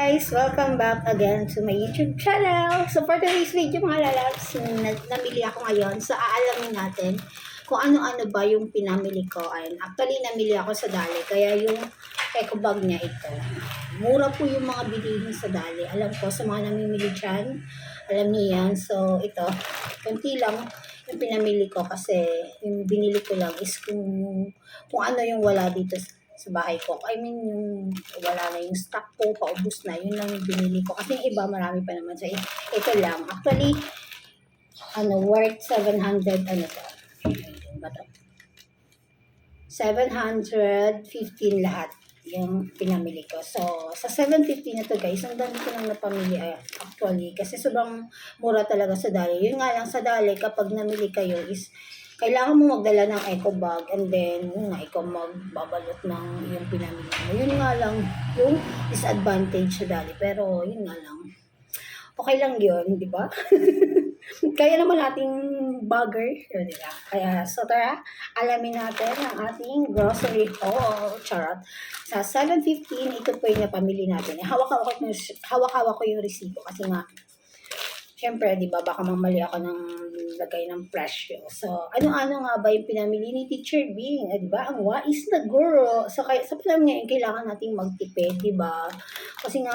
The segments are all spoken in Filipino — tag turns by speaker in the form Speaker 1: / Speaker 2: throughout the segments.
Speaker 1: guys! Welcome back again to my YouTube channel. So for today's video mga lalabs, na- namili ako ngayon. So aalamin natin kung ano-ano ba yung pinamili ko. Ayun, actually namili ako sa Dali. Kaya yung eco bag niya ito. Mura po yung mga bilihin sa Dali. Alam ko sa mga namimili dyan, alam niyo yan. So ito, konti lang yung pinamili ko kasi yung binili ko lang is kung, kung ano yung wala dito sa bahay ko. I mean, yung wala na yung stock ko, paubos na, yun lang yung binili ko. Kasi iba, marami pa naman. So, ito lang. Actually, ano, worth 700, ano to? Ba to? 715 lahat yung pinamili ko. So, sa 750 na to guys, ang dami ko nang napamili ah, actually. Kasi sobrang mura talaga sa Dali. Yun nga lang sa Dali, kapag namili kayo is kailangan mo magdala ng eco bag and then yun nga, ikaw magbabalot ng yung pinamili mo. Yun nga lang yung disadvantage sa Dali. Pero yun nga lang. Okay lang yun, di ba? Kaya naman nating bagger, yun, di ba? Kaya, so tara, alamin natin ang ating grocery haul. Charot. Sa 7.15, ito po yung napamili natin. Hawak-hawak ko, hawak-hawak ko yung resibo kasi nga, Siyempre, di ba, baka mamali ako ng lagay ng presyo. So, ano-ano nga ba yung pinamili ni Teacher Bing? Eh, di ba? Ang wais na guro. So, kaya, sa plan ngayon, kailangan nating magtipid, di ba? Kasi nga,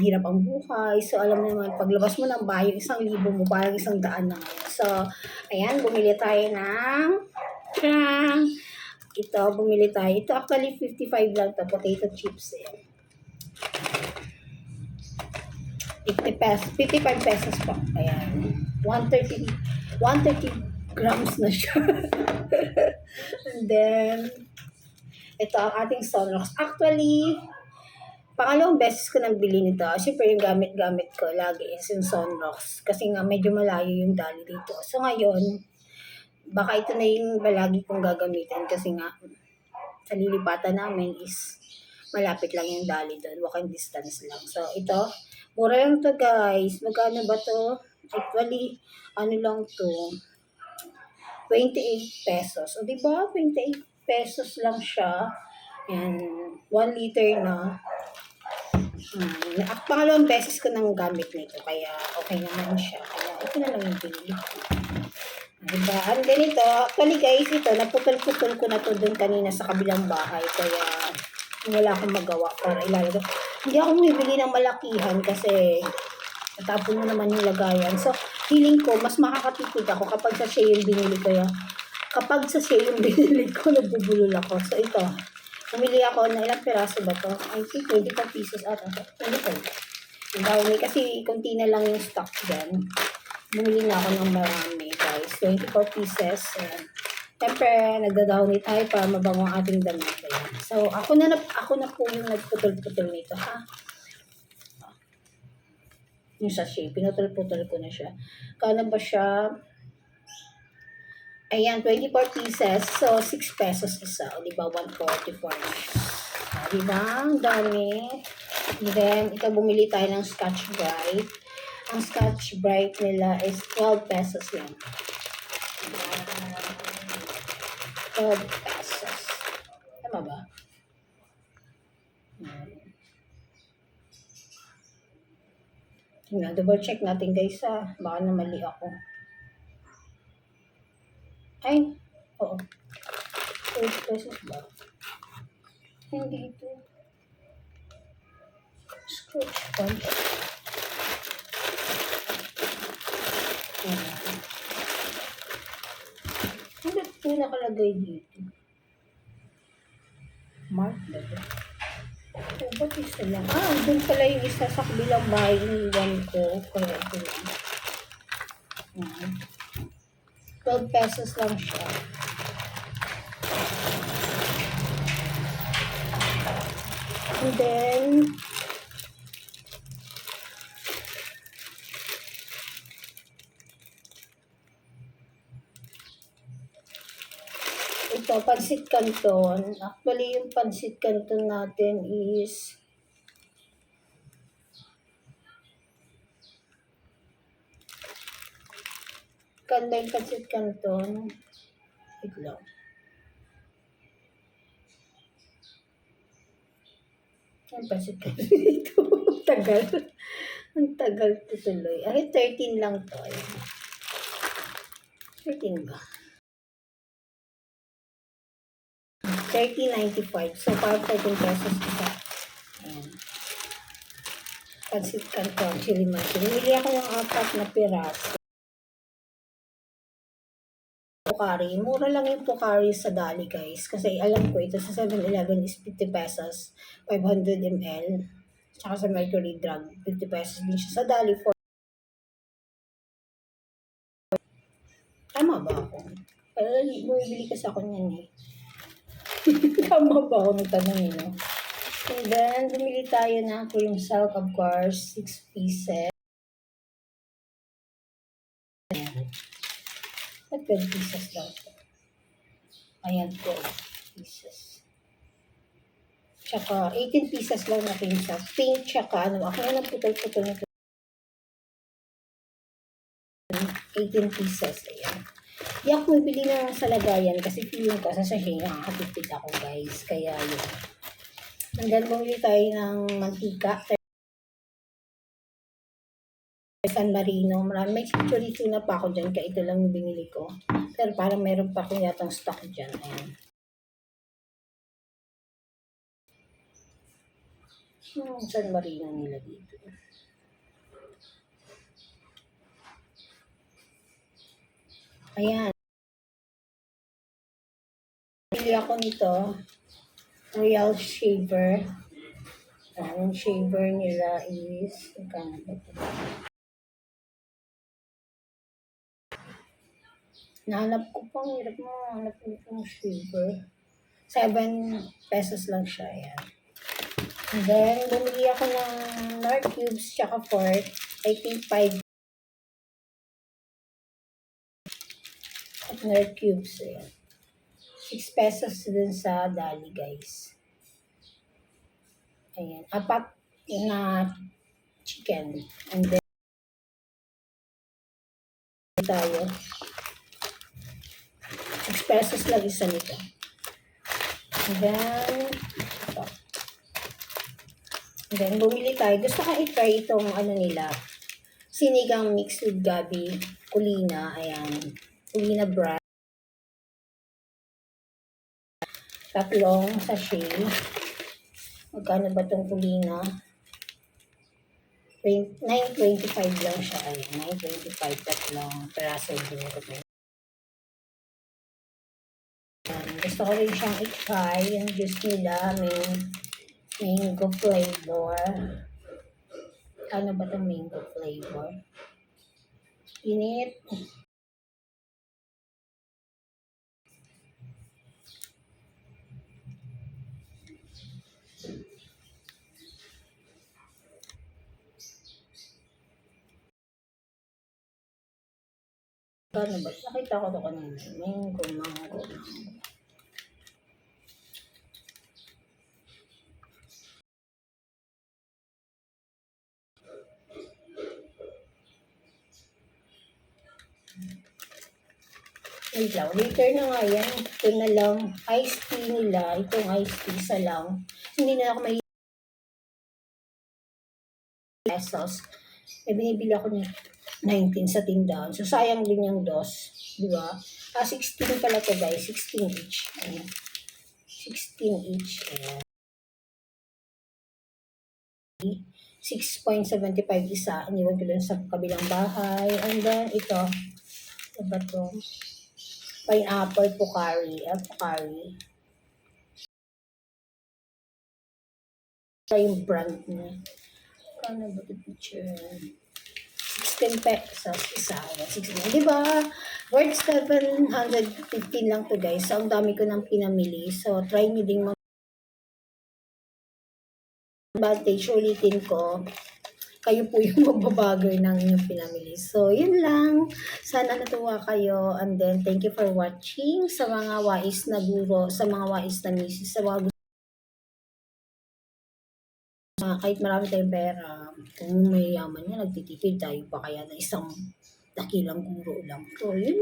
Speaker 1: hirap ang buhay. So, alam mo naman, paglabas mo ng bahay, isang libo mo, parang isang daan na ngayon. So, ayan, bumili tayo ng! Ito, bumili tayo. Ito actually 55 lang to potato chips eh. 50 pesos, 55 pesos po. Ayan. 130, 130 grams na siya. And then, ito ang ating Sonrox. Actually, pangalawang beses ko nang bili nito. Siyempre, yung gamit-gamit ko lagi is yung Sonrox. Kasi nga, medyo malayo yung dali dito. So, ngayon, baka ito na yung balagi kong gagamitin kasi nga, sa lilipatan namin is malapit lang yung dali doon. Walking distance lang. So, ito, mura lang to guys. Magkano ba to? Actually, ano lang to? 28 pesos. O, di ba? 28 pesos lang siya. And 1 liter na. Hmm. At pangalawang beses ko nang gamit nito. Kaya okay naman siya. Kaya ito na lang yung pinili ko. Diba? And then ito, actually guys, ito, naputol-putol ko na to dun kanina sa kabilang bahay. Kaya wala akong magawa para ilalagay. Hindi ako bumibili ng malakihan kasi natapon mo naman yung lagayan. So, feeling ko, mas makakatipid ako kapag sa siya yung binili ko yan. Kapag sa siya yung binili ko, nagbubulol ako. So, ito, bumili ako na ilang piraso ba to? I think 25 pesos ata. 25. Ang dami kasi konti na lang yung stock dyan. Bumili na ako ng marami guys. 24 pieces. Ayan. Siyempre, nagda-downit tayo para mabango ang ating damit. So, ako na, ako na po yung nagputol-putol nito, ha? Yung sachet, pinutol-putol ko na siya. Kano ba siya? Ayan, 24 pieces. So, 6 pesos isa. O, di ba? 144 na siya. O, di ba? Ang dami. Then, ito bumili tayo ng Scotch Brite. Ang Scotch Brite nila is 12 pesos lang. 12 pesos. Tama ba? Tingnan, double check natin guys ha. Baka na mali ako. Ay, oo. 12 pesos ba? Hindi ito. Scotch punch. Ayan. Ano po nakalagay dito? Mark ba ito? Oh, ba't isa lang? Ah, doon pala yung isa sa kabilang bahay iniwan ko. Kaya ito lang. Ayan. 12 pesos lang siya. And then, ito, pansit canton. Actually, yung pansit canton natin is Kanda yung pansit canton. Wait lang. Ang pansit canton dito. tagal. Ang tagal to tuloy. Ay, 13 lang to. Ayan. 13 ba? 30.95. So, parang 13 pesos isa. Ayan. Pansit canton, chili mansi. Bumili ako ng apat na piraso. Pocari. Mura lang yung Pocari sa Dali, guys. Kasi alam ko, ito sa 7-Eleven is 50 pesos. 500 ml. Tsaka sa Mercury Drug, 50 pesos din siya. Sa Dali, 4. Tama ba ako? Pero bumibili kasi ako niyan eh. Tama ba ako nagtanong nila? And then, bumili tayo ng cream silk, of course, 6 pieces. Ayan. At 12 pieces lang ito. Ayan, 12 pieces. Tsaka, 18 pieces lang na cream silk. Pink, tsaka ano, ako na putol-putol nito. 18 pieces. Ayan. Di ako bumibili na sa lagayan kasi feeling ko sa sachet nakakatipid ako guys. Kaya yun. Then bumili tayo ng mantika. San Marino. Marami. May chicharito na pa ako dyan. Kaya ito lang yung binili ko. Pero parang meron pa akong yatang stock dyan. Ayan. Hmm, San Marino nila dito. Ayan. Bili ako nito. Royal Shaver. Ang shaver nila is, magkano ba ito? Nahanap ko pa, ang hirap mo, hanap ko itong shaver. 7 pesos lang siya, yan. And then, bumili ako ng Nor Cubes, tsaka Fort. I think 5 at Nor Cubes, ayan. 6 pesos din sa Dali, guys. Ayan. Apat na chicken. And then, tayo. 6 pesos lang isa nito. And then, ito. And then, bumili tayo. Gusto ko i-try itong ano nila. Sinigang mixed with gabi. Kulina. Ayan. Kulina brand. Tatlong sachet. Magkano ba itong kulina? 20 9.25 lang siya. Ayan, 9.25 tatlong peraso binili ko. Ayan, Gusto ko rin siyang i-try. Yung juice nila, may mango flavor. Ano ba itong mango flavor? Init. Paano ba? Nakita ko ito kanina. Mango, mango, mango. Wait lang. Later na nga yan. Ito na lang. Iced tea nila. Itong iced tea isa lang. Hindi na ako may pesos. Eh, binibili ako ng 19 sa tindahan. So, sayang din yung dos. Di ba? Ah, 16 pala to guys. 16 each. Ayan. 16 each. Ayan. 6.75 isa. Iniwan ko dun sa kabilang bahay. And then, ito. Ito ba to? Pineapple Pocari. Ah, Pocari. Ito yung brand niya. Kano ba ito picture? 16 pesos isa. Ayan, 16. Di ba? Worth 715 lang to guys. So, ang dami ko nang pinamili. So, try nyo ding mag advantage. Ulitin ko. Kayo po yung magbabagger ng inyong pinamili. So, yun lang. Sana natuwa kayo. And then, thank you for watching. Sa mga wais na guro, sa mga wais na misis, sa mga Ah, kahit marami tayong pera, kung may yaman niya, nagtitipid tayo pa kaya na isang dakilang guro lang. So, yun